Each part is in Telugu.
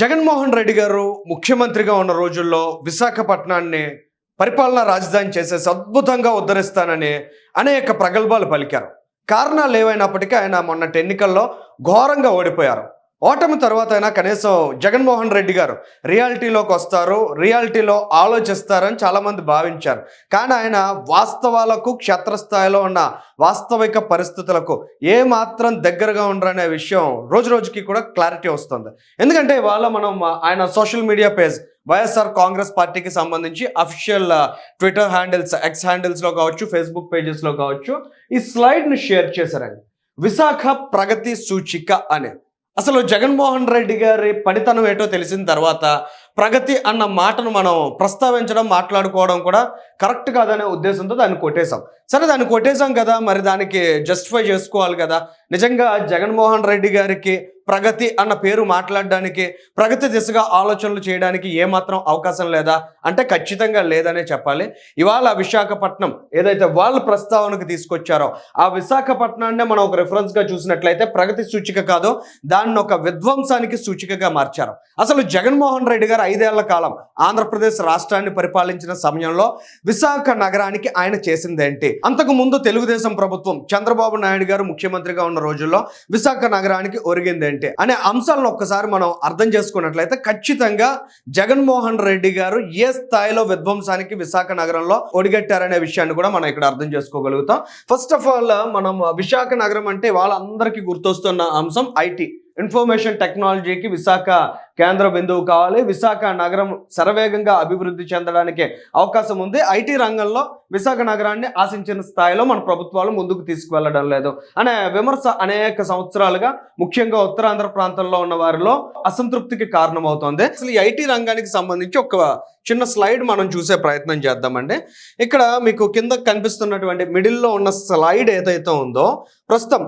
జగన్మోహన్ రెడ్డి గారు ముఖ్యమంత్రిగా ఉన్న రోజుల్లో విశాఖపట్నాన్ని పరిపాలనా రాజధాని చేసేసి అద్భుతంగా ఉద్ధరిస్తానని అనేక ప్రగల్భాలు పలికారు. కారణాలు ఏవైనప్పటికీ ఆయన మొన్నటి ఎన్నికల్లో ఘోరంగా ఓడిపోయారు. ఓటమి తర్వాత అయినా కనీసం జగన్మోహన్ రెడ్డి గారు రియాలిటీలోకి వస్తారు రియాలిటీలో ఆలోచిస్తారని చాలామంది భావించారు. కానీ ఆయన వాస్తవాలకు క్షేత్రస్థాయిలో ఉన్న వాస్తవిక పరిస్థితులకు ఏ మాత్రం దగ్గరగా ఉండరనే విషయం రోజు రోజుకి కూడా క్లారిటీ వస్తుంది. ఎందుకంటే ఇవాళ మనం ఆయన social media page YSR Congress పార్టీకి సంబంధించి అఫీషియల్ ట్విట్టర్ హ్యాండిల్స్ ఎక్స్ హ్యాండిల్స్లో కావచ్చు ఫేస్బుక్ పేజెస్లో కావచ్చు ఈ స్లైడ్ని షేర్ చేశారండి. విశాఖ ప్రగతి సూచిక అనే. అసలు జగన్మోహన్ రెడ్డి గారి పనితనం ఏంటో తెలిసిన తర్వాత ప్రగతి అన్న మాటను మనం ప్రస్తావించడం మాట్లాడుకోవడం కూడా కరెక్ట్ కాదనే ఉద్దేశంతో దాన్ని కొట్టేశాం. సరే దాన్ని కొట్టేశాం కదా మరి దానికి జస్టిఫై చేసుకోవాలి కదా. నిజంగా జగన్మోహన్ రెడ్డి గారికి ప్రగతి అన్న పేరు మాట్లాడడానికి ప్రగతి దిశగా ఆలోచనలు చేయడానికి ఏమాత్రం అవకాశం లేదా? అంటే ఖచ్చితంగా లేదనే చెప్పాలి. ఇవాళ విశాఖపట్నం ఏదైతే వాళ్ళు ప్రస్తావనకు తీసుకొచ్చారో ఆ విశాఖపట్నాన్నే మనం ఒక రిఫరెన్స్గా చూసినట్లయితే ప్రగతి సూచిక కాదు దాన్ని ఒక విధ్వంసానికి సూచికగా మార్చారు. అసలు జగన్మోహన్ రెడ్డి గారు ఐదేళ్ళ కాలం ఆంధ్రప్రదేశ్ రాష్ట్రాన్ని పరిపాలించిన సమయంలో విశాఖ నగరానికి ఆయన చేసిందేంటి? అంతకు ముందు తెలుగుదేశం ప్రభుత్వం చంద్రబాబు నాయుడు గారు ముఖ్యమంత్రిగా ఉన్న రోజుల్లో విశాఖ నగరానికి ఒరిగిందేంటి? అనే అంశాలను ఒక్కసారి మనం అర్థం చేసుకున్నట్లయితే ఖచ్చితంగా జగన్మోహన్ రెడ్డి గారు ఏ స్థాయిలో విధ్వంసానికి విశాఖ నగరంలో ఒడిగట్టారనే విషయాన్ని కూడా మనం ఇక్కడ అర్థం చేసుకోగలుగుతాం. ఫస్ట్ ఆఫ్ ఆల్ మనం విశాఖ నగరం అంటే వాళ్ళందరికీ గుర్తొస్తున్న అంశం ఐటీ. ఇన్ఫర్మేషన్ టెక్నాలజీకి విశాఖ కేంద్ర బిందువు కావాలి. విశాఖ నగరం శరవేగంగా అభివృద్ధి చెందడానికి అవకాశం ఉంది. ఐటీ రంగంలో విశాఖ నగరాన్ని ఆశించిన స్థాయిలో మన ప్రభుత్వాలు ముందుకు తీసుకువెళ్ళడం లేదు. అనే విమర్శ అనేక సంవత్సరాలుగా ముఖ్యంగా ఉత్తరాంధ్ర ప్రాంతంలో ఉన్న వారిలో అసంతృప్తికి కారణమవుతోంది. అసలు ఈ ఐటీ రంగానికి సంబంధించి ఒక చిన్న స్లైడ్ మనం చూసే ప్రయత్నం చేద్దామండి. ఇక్కడ మీకు కింద కనిపిస్తున్నటువంటి మిడిల్లో ఉన్న స్లైడ్ ఏదైతే ఉందో ప్రస్తుతం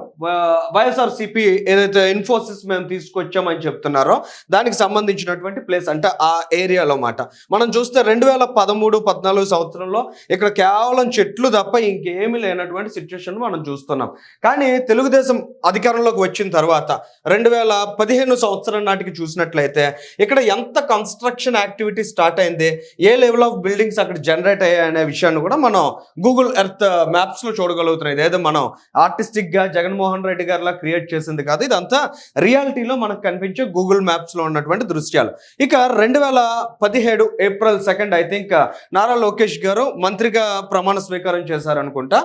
వైఎస్ఆర్ సిపి ఏదైతే ఇన్ఫోసిస్ మేము తీసుకొచ్చామని చెప్తున్నారో దానికి సంబంధించినటువంటి ప్లేస్ అంటే ఆ ఏరియాలో మాట. మనం చూస్తే రెండు వేల పదమూడు పద్నాలుగు సంవత్సరంలో ఇక్కడ కేవలం చెట్లు తప్ప ఇంకేమీ లేనటువంటి సిచ్యువేషన్ మనం చూస్తున్నాం. కానీ తెలుగుదేశం అధికారంలోకి వచ్చిన తర్వాత రెండు వేల పదిహేను సంవత్సరం నాటికి చూసినట్లయితే ఇక్కడ ఎంత కన్స్ట్రక్షన్ యాక్టివిటీ స్టార్ట్ అయింది ఏ లెవెల్ ఆఫ్ బిల్డింగ్స్ అక్కడ జనరేట్ అయ్యాయి అనే విషయాన్ని కూడా మనం గూగుల్ ఎర్త్ మ్యాప్స్లో చూడగలుగుతున్నాం. ఇదేదో మనం ఆర్టిస్టిక్ ఆర్టిస్టిక్గా జగన్మోహన్ రెడ్డి గారిలా క్రియేట్ చేసింది కాదు. ఇదంతా రియాలిటీలో మనకు కనిపించే గూగుల్ మ్యాప్స్లో ఉన్నటువంటి దృశ్యాలు. ఇక రెండు వేల పదిహేడు April second I think Nara Lokesh గారు మంత్రిగా ప్రమాణ స్వీకారం చేశారనుకుంటా.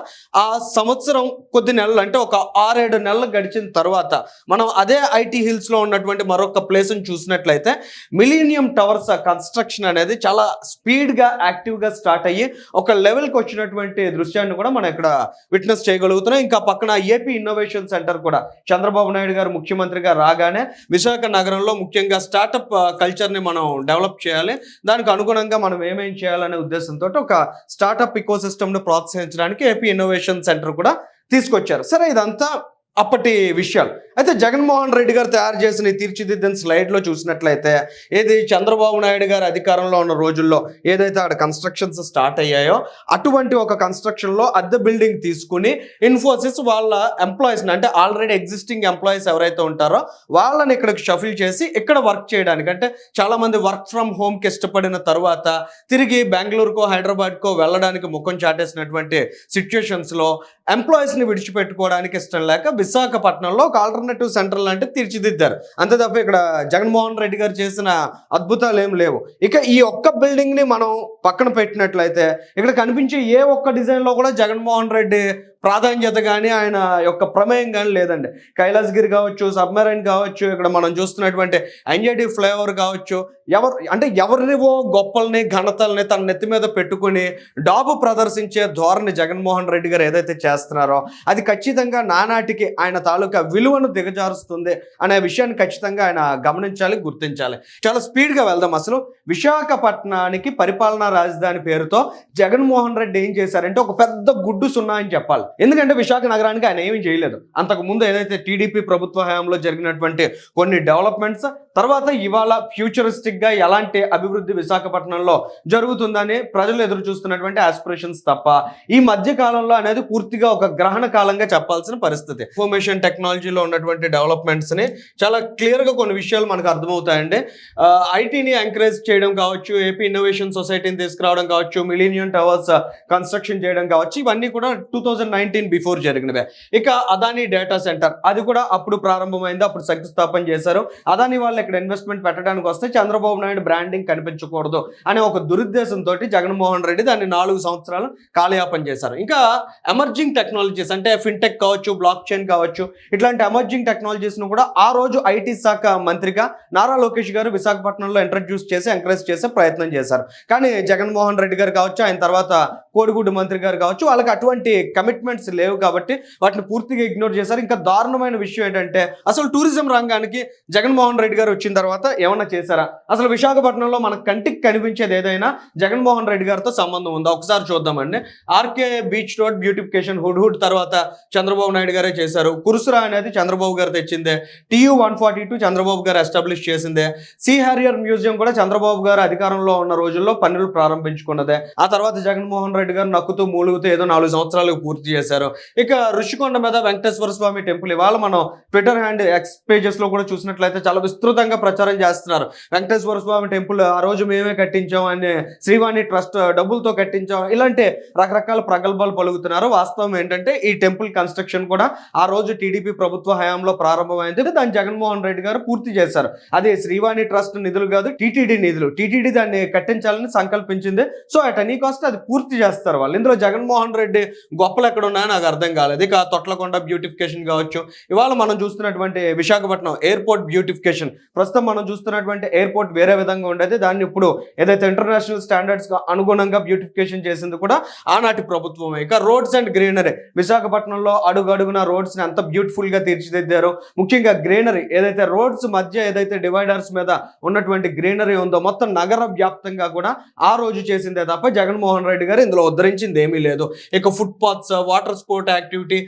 ఆ సంవత్సరం కొద్ది నెలలు అంటే ఒక ఆరేడు నెలలు గడిచిన తర్వాత మనం అదే ఐటీ హిల్స్లో ఉన్నటువంటి మరొక ప్లేస్ని చూసినట్లయితే మిలీనియం టవర్స్ కన్స్ట్రక్షన్ అనేది చాలా స్పీడ్గా యాక్టివ్గా స్టార్ట్ అయ్యి ఒక లెవెల్కి వచ్చినటువంటి దృశ్యాన్ని కూడా మనం ఇక్కడ విట్నెస్ చేయగలుగుతున్నాం. ఇంకా పక్కన ఏపీ ఇన్నోవేషన్ సెంటర్ కూడా చంద్రబాబు నాయుడు గారు ముఖ్యమంత్రిగా రాగానే విశాఖ నగరంలో ముఖ్యంగా స్టార్టప్ కల్చర్ని uh, మనం డెవలప్ చేయాలి. దానికి అనుగుణంగా మనం ఏమేం చేయాలనే ఉద్దేశంతో ఒక స్టార్టప్ ఇకోసిస్టమ్ను ప్రోత్సహించడానికి ఏపీ ఇన్నోవేషన్ సెంటర్ కూడా తీసుకొచ్చారు. సరే ఇదంతా అప్పటి విషయాలు. అయితే జగన్మోహన్ రెడ్డి గారు తయారు చేసిన ఈ తీర్చిదిద్దిన స్లైడ్లో చూసినట్లయితే ఏది చంద్రబాబు నాయుడు గారు అధికారంలో ఉన్న రోజుల్లో ఏదైతే ఆడ కన్స్ట్రక్షన్స్ స్టార్ట్ అయ్యాయో అటువంటి ఒక కన్స్ట్రక్షన్లో అద్దె బిల్డింగ్ తీసుకుని ఇన్ఫోసిస్ వాళ్ళ ఎంప్లాయీస్ని అంటే ఆల్రెడీ ఎగ్జిస్టింగ్ ఎంప్లాయీస్ ఎవరైతే ఉంటారో వాళ్ళని ఇక్కడికి షఫిల్ చేసి ఇక్కడ వర్క్ చేయడానికి. అంటే చాలామంది వర్క్ ఫ్రమ్ హోమ్కి ఇష్టపడిన తర్వాత తిరిగి బెంగళూరుకో హైదరాబాద్కో వెళ్ళడానికి ముఖం చాటేసినటువంటి సిచ్యుయేషన్స్లో ఎంప్లాయీస్ని విడిచిపెట్టుకోవడానికి ఇష్టం లేక విశాఖపట్నంలో ఒక ఆల్టర్నేటివ్ సెంటర్ లాంటి తీర్చిదిద్దారు. అంతే తప్ప ఇక్కడ జగన్మోహన్ రెడ్డి గారు చేసిన అద్భుతాలు ఏం లేవు. ఇక ఈ ఒక్క బిల్డింగ్ని మనం పక్కన పెట్టినట్లయితే ఇక్కడ కనిపించే ఏ ఒక్క డిజైన్లో కూడా జగన్మోహన్ రెడ్డి ప్రాధాన్యత కానీ ఆయన యొక్క ప్రమేయం కానీ లేదండి. కైలాసగిరి కావచ్చు సబ్మెరైన్ కావచ్చు ఇక్కడ మనం చూస్తున్నటువంటి ఎన్జేటి ఫ్లేవర్ కావచ్చు ఎవరు అంటే ఎవరినివో గొప్పల్ని ఘనతల్ని తన నెత్తి మీద పెట్టుకుని డాబు ప్రదర్శించే ధోరణి జగన్మోహన్ రెడ్డి గారు ఏదైతే చేస్తున్నారో అది ఖచ్చితంగా నానాటికి ఆయన తాలూకా విలువను దిగజారుస్తుంది అనే విషయాన్ని ఖచ్చితంగా ఆయన గమనించాలి గుర్తించాలి. చాలా స్పీడ్గా వెళ్దాం అసలు. విశాఖపట్నానికి పరిపాలనా రాజధాని పేరుతో జగన్మోహన్ రెడ్డి ఏం చేశారంటే ఒక పెద్ద గుడ్డు సున్నా అని చెప్పాలి. ఎందుకంటే విశాఖ నగరానికి ఆయన ఏమీ చేయలేదు. అంతకు ముందు ఏదైతే టీడీపీ ప్రభుత్వ హయాంలో జరిగినటువంటి కొన్ని డెవలప్మెంట్స్ తర్వాత ఇవాళ ఫ్యూచరిస్టిక్గా ఎలాంటి అభివృద్ధి విశాఖపట్నంలో జరుగుతుందని ప్రజలు ఎదురు చూస్తున్నటువంటి ఆస్పిరేషన్స్ తప్ప ఈ మధ్య కాలంలో అనేది పూర్తిగా ఒక గ్రహణ కాలంగా చెప్పాల్సిన పరిస్థితి. ఇన్ఫర్మేషన్ టెక్నాలజీలో ఉన్నటువంటి డెవలప్మెంట్స్ని చాలా క్లియర్గా కొన్ని విషయాలు మనకు అర్థమవుతాయండి. ఐటీని ఎంకరేజ్ చేయడం కావచ్చు ఏపీ ఇన్నోవేషన్ సొసైటీని తీసుకురావడం కావచ్చు మిలీనియం టవర్స్ కన్స్ట్రక్షన్ చేయడం కావచ్చు ఇవన్నీ కూడా టూ థౌజండ్ నైన్టీన్ బిఫోర్ జరిగినవే. ఇక అదాని డేటా సెంటర్ అది కూడా అప్పుడు ప్రారంభమైంది అప్పుడు శంకుస్థాపన చేశారు. అదాని వాళ్ళు ఇక్కడ ఇన్వెస్ట్మెంట్ పెట్టడానికి వస్తే చంద్రబాబు నాయుడు బ్రాండింగ్ కనిపించకూడదు అనే ఒక దురుద్దేశంతో జగన్మోహన్ రెడ్డి దాన్ని నాలుగు సంవత్సరాలు కాలయాపన చేశారు. ఇంకా ఎమర్జింగ్ టెక్నాలజీస్ అంటే ఫిన్టెక్ కావచ్చు బ్లాక్ చైన్ కావచ్చు ఇట్లాంటి ఎమర్జింగ్ టెక్నాలజీస్ను కూడా ఆ రోజు ఐటీ శాఖ మంత్రిగా నారా లోకేష్ గారు విశాఖపట్నంలో ఇంట్రడ్యూస్ చేసి ఎంకరేజ్ చేసే ప్రయత్నం చేశారు. కానీ జగన్మోహన్ రెడ్డి గారు కావచ్చు ఆయన తర్వాత కోడిగుడ్డు మంత్రి గారు కావచ్చు వాళ్ళకి అటువంటి కమిట్మెంట్ కమిట్మెంట్స్ లేవు కాబట్టి వాటిని పూర్తిగా ఇగ్నోర్ చేశారు. ఇంకా దారుణమైన విషయం ఏంటంటే అసలు టూరిజం రంగానికి జగన్మోహన్ రెడ్డి గారు వచ్చిన తర్వాత ఏమన్నా చేశారా? అసలు విశాఖపట్నంలో మన కంటికి కనిపించేది ఏదైనా జగన్మోహన్ రెడ్డి గారితో సంబంధం ఉందా? ఒకసారి చూద్దామండి. RK beach road beautification Hudhud తర్వాత చంద్రబాబు నాయుడు గారే చేశారు. కురుసురా అనేది చంద్రబాబు గారు తెచ్చిందే. TU one forty two Chandrababu గారు ఎస్టాబ్లిష్ చేసిందే. సి హారియర్ మ్యూజియం కూడా చంద్రబాబు గారు అధికారంలో ఉన్న రోజుల్లో పనులు ప్రారంభించుకున్నదే. ఆ తర్వాత జగన్మోహన్ రెడ్డి గారు నక్కుతూ మూలుగుతూ ఏదో నాలుగు సంవత్సరాలు పూర్తి చేశారు. ఇక ఋషికొండ మీద వెంకటేశ్వర స్వామి టెంపుల్ ఇవాళ మనం ట్విట్టర్ హ్యాండ్ ఎక్స్ పేజెస్లో కూడా చూసినట్లయితే చాలా విస్తృతంగా ప్రచారం చేస్తున్నారు. వెంకటేశ్వర స్వామి టెంపుల్ ఆ రోజు మేమే కట్టించాం అని శ్రీవాణి ట్రస్ట్ డబ్బులతో కట్టించాం. ఇలాంటి రకరకాల ప్రగల్భాలు పలుకుతున్నారు. వాస్తవం ఏంటంటే ఈ టెంపుల్ కన్స్ట్రక్షన్ కూడా ఆ రోజు టీడీపీ ప్రభుత్వ హయాంలో ప్రారంభమైంది. దాన్ని జగన్మోహన్ రెడ్డి గారు పూర్తి చేశారు. అది శ్రీవాణి ట్రస్ట్ నిధులు కాదు టీటీడీ నిధులు. టీటీడీ దాన్ని కట్టించాలని సంకల్పించింది. సో అట్ ఎనీ కాస్ట్ అది పూర్తి చేస్తారు వాళ్ళు. ఇందులో జగన్మోహన్ రెడ్డి గొప్పలు ఎక్కడ ఉన్నాయో నాకు అర్థం కాలేదు. ఇక తొట్లకొండ బ్యూటిఫికేషన్ కావచ్చు. ఇవాళ మనం చూస్తున్నటువంటి విశాఖపట్నం ఎయిర్పోర్ట్ బ్యూటిఫికేషన్ ప్రస్తుతం మనం చూస్తున్నటువంటి ఎయిర్పోర్ట్ వేరే విధంగా ఉండేది. దాన్ని ఇప్పుడు ఏదైతే ఇంటర్నేషనల్ స్టాండర్డ్స్ అనుగుణంగా బ్యూటిఫికేషన్ చేసింది కూడా ఆనాటి ప్రభుత్వమే. ఇక రోడ్స్ అండ్ గ్రీనరీ విశాఖపట్నంలో అడుగు అడుగున రోడ్స్ని ఎంత బ్యూటిఫుల్గా ముఖ్యంగా గ్రీనరీ ఏదైతే రోడ్స్ మధ్య ఏదైతే డివైడర్స్ మీద ఉన్నటువంటి గ్రీనరీ ఉందో మొత్తం నగర వ్యాప్తంగా కూడా ఆ రోజు చేసిందే తప్ప జగన్మోహన్ రెడ్డి గారు ఇందులో ఉద్ధరించింది ఏమీ లేదు. ఇక footpaths water sport activity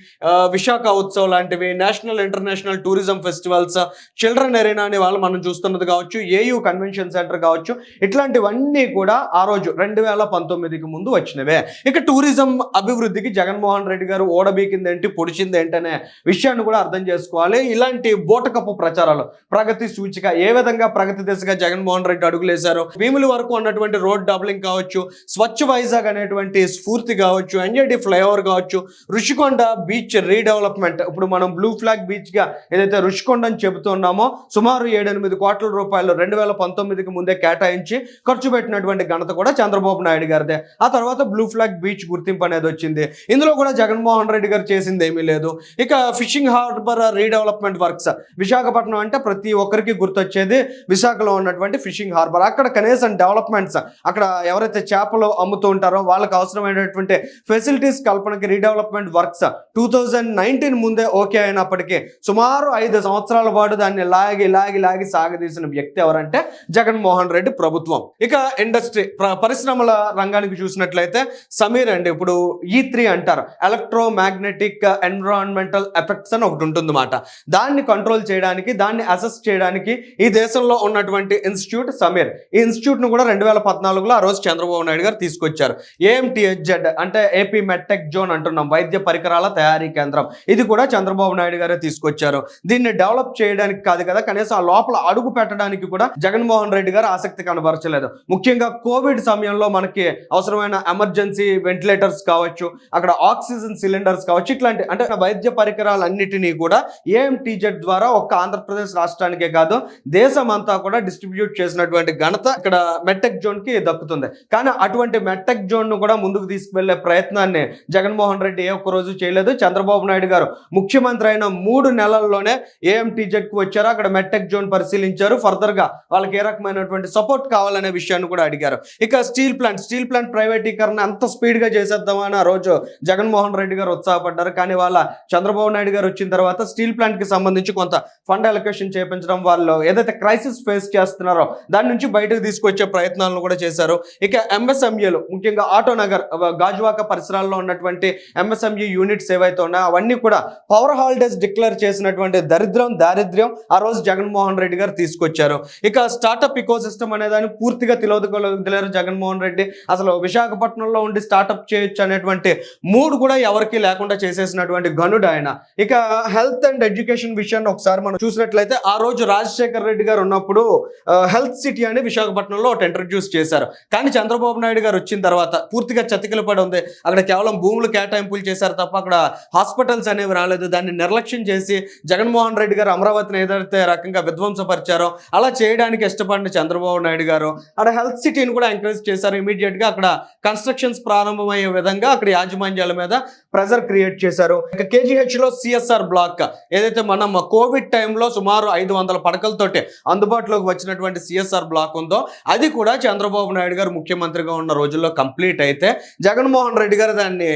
Visakha Utsav లాంటివి national international tourism festivals children arena అనే వాళ్ళు మనం చూస్తున్నది కావచ్చు ఏయూ కన్వెన్షన్ సెంటర్ కావచ్చు ఇట్లాంటివన్నీ కూడా ఆ రోజు రెండు వేల పంతొమ్మిదికి ముందు వచ్చినవే. ఇక టూరిజం అభివృద్ధికి జగన్మోహన్ రెడ్డి గారు ఓడబీకింది ఏంటి పొడిచింది ఏంటనే విషయాన్ని కూడా అర్థం చేసుకోవాలి. ఇలాంటి బోటకప్పు ప్రచారాలు ప్రగతి సూచిక ఏ విధంగా ప్రగతి దిశగా జగన్మోహన్ రెడ్డి అడుగులేశారు భీముల వరకు ఉన్నటువంటి రోడ్ డబ్లింగ్ కావచ్చు స్వచ్ఛ వైజాగ్ అనేటువంటి స్ఫూర్తి కావచ్చు ఎన్జేడి ఫ్లైఓవర్ కావచ్చు రుషికొండ బీచ్ రీడెవలప్మెంట్ ఇప్పుడు మనం బ్లూ ఫ్లాగ్ బీచ్గా ఏదైతే రుషికొండ అని చెబుతున్నామో సుమారు ఏడెనిమిది కోట్ల రూపాయలు రెండు వేల పంతొమ్మిదికి ముందే కేటాయించి ఖర్చు పెట్టినటువంటి ఘనత కూడా చంద్రబాబు నాయుడు గారిదే. ఆ తర్వాత బ్లూ ఫ్లాగ్ బీచ్ గుర్తింపు అనేది వచ్చింది. ఇందులో కూడా జగన్మోహన్ రెడ్డి గారు చేసింది ఏమీ లేదు. ఇక fishing harbour redevelopment works Visakhapatnam అంటే ప్రతి ఒక్కరికి గుర్తొచ్చేది విశాఖలో ఉన్నటువంటి ఫిషింగ్ హార్బర్ అక్కడ కనీసం డెవలప్మెంట్స్ అక్కడ ఎవరైతే చేపలు అమ్ముతూ ఉంటారో వాళ్ళకి అవసరమైనటువంటి facilities కల్పనకి redevelopment works two thousand nineteen ముందే ఓకే అయినప్పటికీ సుమారు ఐదు సంవత్సరాల పాటు దాన్ని లాగి లాగి లాగి సాగదీసిన వ్యక్తి ఎవరంటే జగన్మోహన్ రెడ్డి ప్రభుత్వం. ఇక ఇండస్ట్రీ పరిశ్రమల రంగానికి చూసినట్లయితే సమీర్ అండి. ఇప్పుడు e ఈ త్రీ అంటారు. ఎలక్ట్రో మ్యాగ్నెటిక్ ఎన్విరాన్మెంటల్ ఎఫెక్ట్స్ అని ఒకటి ఉంటుందన్నమాట. దాన్ని కంట్రోల్ చేయడానికి దాన్ని అసెస్ చేయడానికి ఈ దేశంలో ఉన్నటువంటి ఇన్స్టిట్యూట్ సమీర్. ఈ ఇన్స్టిట్యూట్ను కూడా రెండు వేల పద్నాలుగులో ఆ రోజు చంద్రబాబు నాయుడు గారు తీసుకొచ్చారు. ఏఎంటీహెచ్జెడ్ అంటే ఏపీ మెట్టెక్ జోన్ అంటున్నాం వైద్య పరికరాల తయారీ కేంద్రం. ఇది కూడా చంద్రబాబు నాయుడు గారే తీసుకొచ్చారు. దీన్ని డెవలప్ చేయడానికి కాదు కదా కనీసం ఆ లోపల అడుగు పెట్టడానికి కూడా జగన్మోహన్ రెడ్డి గారు ఆసక్తి కనబరచలేదు. ముఖ్యంగా కోవిడ్ సమయంలో మనకి అవసరమైన ఎమర్జెన్సీ వెంటిలేటర్స్ కావచ్చు అక్కడ ఆక్సిజన్ సిలిండర్స్ కావచ్చు ఇట్లాంటి అంటే వైద్య పరికరాలన్నిటినీ కూడా ఏఎంటీజెడ్ ద్వారా ఒక్క ఆంధ్రప్రదేశ్ రాష్ట్రానికే కాదు దేశం అంతా కూడా డిస్ట్రిబ్యూట్ చేసినటువంటి ఘనత ఇక్కడ మెట్టెక్ జోన్కి దక్కుతుంది. కానీ అటువంటి మెట్టెక్ జోన్ను కూడా ముందుకు తీసుకువెళ్ళే ప్రయత్నాన్ని జగన్మోహన్ రెడ్డి ఏ ఒక్కరోజు చేయలేదు. చంద్రబాబు నాయుడు గారు ముఖ్యమంత్రి అయిన మూడు నెలల్లోనే ఏఎంటీజెడ్కు వచ్చారు. అక్కడ మెట్టెక్ జోన్ పరిశీలించారు. ఫర్దర్గా వాళ్ళకి ఏ రకమైనటువంటి సపోర్ట్ కావాలనే విషయాన్ని కూడా అడిగారు. ఇక స్టీల్ ప్లాంట్ స్టీల్ ప్లాంట్ ప్రైవేటీకరణ అంత స్పీడ్గా చేసేద్దామని ఆ రోజు జగన్మోహన్ రెడ్డి గారు ఉత్సాహపడ్డారు. కానీ వాళ్ళ చంద్రబాబు నాయుడు గారు వచ్చిన తర్వాత స్టీల్ ప్లాంట్కి సంబంధించి కొంత ఫండ్ అలొకేషన్ చేపించడం వాళ్ళు ఏదైతే క్రైసిస్ ఫేస్ చేస్తున్నారో దాని నుంచి బయటకు తీసుకొచ్చే ప్రయత్నాలను కూడా చేశారు. ఇక ఎంఎస్ఎంఏలు ముఖ్యంగా ఆటో నగర్ గాజువాక పరిసరాల్లో ఉన్నటువంటి ఎంఎస్ఎంఈ యూనిట్స్ ఏవైతే ఉన్నాయో అవన్నీ కూడా పవర్ హాలిడేస్ డిక్లేర్ చేసినటువంటి దరిద్రం దారిద్ర్యం ఆ రోజు జగన్మోహన్ రెడ్డి గారు తీసుకొచ్చారు. ఇక స్టార్టప్ ఇకో సిస్టమ్ అనే దాన్ని పూర్తిగా తెలియదు జగన్మోహన్ రెడ్డి. అసలు విశాఖపట్నంలో ఉండి స్టార్టప్ చేయొచ్చు అనేటువంటి మూడు కూడా ఎవరికి లేకుండా చేసేసినటువంటి గనుడు ఆయన. ఇక హెల్త్ అండ్ ఎడ్యుకేషన్ విషయాన్ని ఒకసారి మనం చూసినట్లయితే ఆ రోజు రాజశేఖర్ రెడ్డి గారు ఉన్నప్పుడు హెల్త్ సిటీ అని విశాఖపట్నంలో ఒకటి ఇంట్రడ్యూస్ చేశారు. కానీ చంద్రబాబు నాయుడు గారు వచ్చిన తర్వాత పూర్తిగా చతికిల పడి ఉంది. అక్కడ కేవలం భూములు కేటాయింపులు చేశారు తప్ప అక్కడ హాస్పిటల్స్ అనేవి రాలేదు. దాన్ని నిర్లక్ష్యం చేసి జగన్మోహన్ రెడ్డి గారు అమరావతిని ఏదైతే రకంగా విధ్వంసపరిచారో అలా చేయడానికి ఇష్టపడిన చంద్రబాబు నాయుడు గారు అక్కడ హెల్త్ సిటీని కూడా ఎంకరేజ్ చేశారు. ఇమీడియట్గా అక్కడ కన్స్ట్రక్షన్స్ ప్రారంభమయ్యే విధంగా అక్కడ యాజమాన్యాల మీద ప్రెజర్ క్రియేట్ చేశారు. ఇక కేజీహెచ్లో సిఎస్ఆర్ బ్లాక్ ఏదైతే మనం కోవిడ్ టైంలో సుమారు ఐదు వందల పడకలతోటి అందుబాటులోకి వచ్చినటువంటి సిఎస్ఆర్ బ్లాక్ ఉందో అది కూడా చంద్రబాబు నాయుడు గారు ముఖ్యమంత్రిగా ఉన్న రోజుల్లో కంప్లీట్ అయితే జగన్మోహన్ రెడ్డి గారు దాన్ని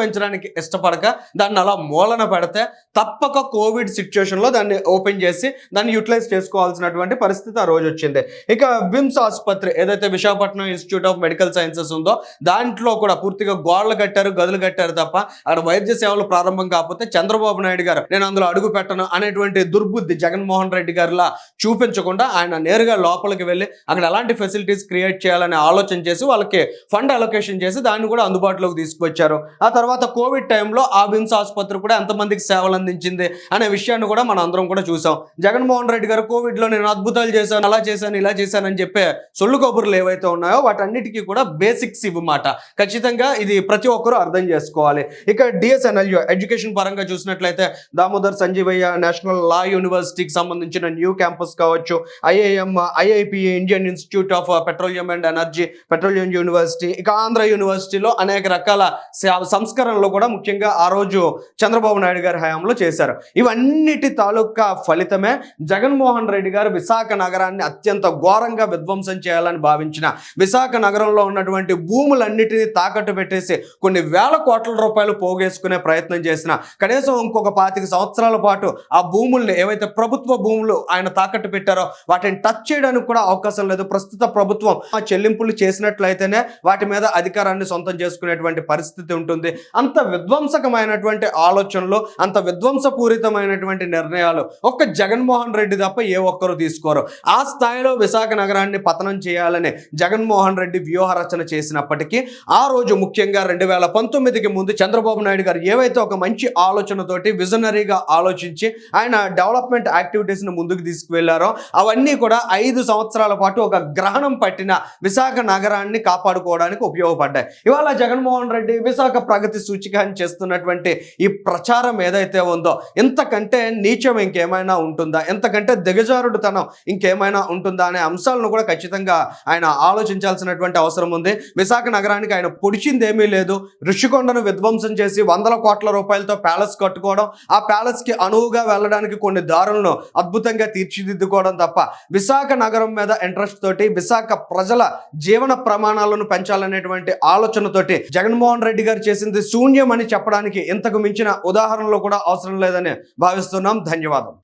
ప్రారంభించడానికి ఇష్టపడక దాన్ని అలా మూలన పెడితే తప్పక కోవిడ్ సిచ్యువేషన్లో దాన్ని ఓపెన్ చేసి దాన్ని యూటిలైజ్ చేసుకోవాల్సినటువంటి పరిస్థితి ఆ రోజు వచ్చింది. ఇక విమ్స్ ఆసుపత్రి ఏదైతే Visakhapatnam institute of medical sciences ఉందో దాంట్లో కూడా పూర్తిగా గోడలు కట్టారు గదులు కట్టారు తప్ప అక్కడ వైద్య సేవలు ప్రారంభం కాకపోతే చంద్రబాబు నాయుడు గారు నేను అందులో అడుగు పెట్టను అనేటువంటి దుర్బుద్ధి జగన్మోహన్ రెడ్డి గారిలా చూపించకుండా ఆయన నేరుగా లోపలికి వెళ్ళి అక్కడ ఎలాంటి ఫెసిలిటీస్ క్రియేట్ చేయాలనే ఆలోచన చేసి వాళ్ళకి ఫండ్ అలొకేషన్ చేసి దాన్ని కూడా అందుబాటులోకి తీసుకొచ్చారు. ఆ తర్వాత కోవిడ్ టైంలో ఆ విమ్స్ ఆసుపత్రి కూడా ఎంతమందికి సేవలు అందించింది అనే విషయాన్ని కూడా మనం అందరం కూడా చూసాం. జగన్మోహన్ రెడ్డి గారు కోవిడ్లో నేను అద్భుతాలు చేశాను అలా చేశాను ఇలా చేశానని చెప్పే సొల్లు కబుర్లు ఏవైతే ఉన్నాయో వాటన్నిటికీ కూడా బేసిక్స్ ఇవ్వమాట. ఖచ్చితంగా ఇది ప్రతి ఒక్కరూ అర్థం చేసుకోవాలి. ఇక డిఎస్ఎన్ఎల్యూ ఎడ్యుకేషన్ పరంగా చూసినట్లయితే దామోదర్ సంజీవయ్య నేషనల్ లా యూనివర్సిటీకి సంబంధించిన న్యూ క్యాంపస్ కావచ్చు IIM IIP Indian institute of petroleum and energy petroleum university ఇక ఆంధ్ర యూనివర్సిటీలో అనేక రకాల స- సంస్కరణలు కూడా ముఖ్యంగా ఆ రోజు చంద్రబాబు నాయుడు గారి హయాంలో చేశారు. ఇవన్నిటి తాలూకా ఫలితమే జగన్మోహన్ రెడ్డి గారు విశాఖ నగరాన్ని అత్యంత ఘోరంగా విధ్వంసం చేయాలని భావించిన విశాఖ నగరంలో ఉన్నటువంటి భూములన్నిటినీ తాకట్టు పెట్టేసి కొన్ని వేల కోట్ల రూపాయలు పోగేసుకునే ప్రయత్నం చేసిన కనీసం ఇంకొక పాతిక సంవత్సరాల పాటు ఆ భూముల్ని ఏవైతే ప్రభుత్వ భూములు ఆయన తాకట్టు పెట్టారో వాటిని టచ్ చేయడానికి కూడా అవకాశం లేదు. ప్రస్తుత ప్రభుత్వం ఆ చెల్లింపులు చేసినట్లయితేనే వాటి మీద అధికారాన్ని సొంతం చేసుకునేటువంటి పరిస్థితి ఉంటుంది. అంత విధ్వంసకమైనటువంటి ఆలోచనలు అంత విధ్వంసపూరితమైనటువంటి నిర్ణయాలు ఒక్క జగన్మోహన్ రెడ్డి తప్ప ఏ ఒక్కరు తీసుకోరు. ఆ స్థాయిలో విశాఖ నగరాన్ని పతనం చేయాలని జగన్మోహన్ రెడ్డి వ్యూహ రచన చేసినప్పటికీ ఆ రోజు ముఖ్యంగా రెండు వేల పంతొమ్మిదికి ముందు చంద్రబాబు నాయుడు గారు ఏవైతే ఒక మంచి ఆలోచనతోటి విజనరీగా ఆలోచించి ఆయన డెవలప్మెంట్ యాక్టివిటీస్ని ముందుకు తీసుకువెళ్ళారో అవన్నీ కూడా ఐదు సంవత్సరాల పాటు ఒక గ్రహణం పట్టిన విశాఖ నగరాన్ని కాపాడుకోవడానికి ఉపయోగపడ్డాయి. ఇవాళ జగన్మోహన్ రెడ్డి విశాఖ ప్రగతి సూచిక అని చేస్తున్నటువంటి ఈ ప్రచారం ఏదైతే ఉందో ఇంతకంటే నీచం ఇంకేమైనా ఉంటుందా? ఎంతకంటే దిగజారుడుతనం ఇంకేమైనా ఉంటుందా అనే అంశాలను కూడా ఖచ్చితంగా ఆయన ఆలోచించాల్సినటువంటి అవసరం ఉంది. విశాఖ నగరానికి ఆయన పొడిచింది ఏమీ లేదు. ఋషికొండను విధ్వంసం చేసి వందల కోట్ల రూపాయలతో ప్యాలెస్ కట్టుకోవడం ఆ ప్యాలెస్కి అనువుగా వెళ్ళడానికి కొన్ని దారులను అద్భుతంగా తీర్చిదిద్దుకోవడం తప్ప విశాఖ నగరం మీద ఇంట్రెస్ట్ తోటి విశాఖ ప్రజల జీవన ప్రమాణాలను పెంచాలనేటువంటి ఆలోచనతోటి జగన్మోహన్ రెడ్డి గారు చేసింది శూన్యం అని చెప్పడానికి ఇంతకు మించిన ఉదాహరణలు కూడా అవసరం లేదని భావిస్తున్నాం. ధన్యవాదం.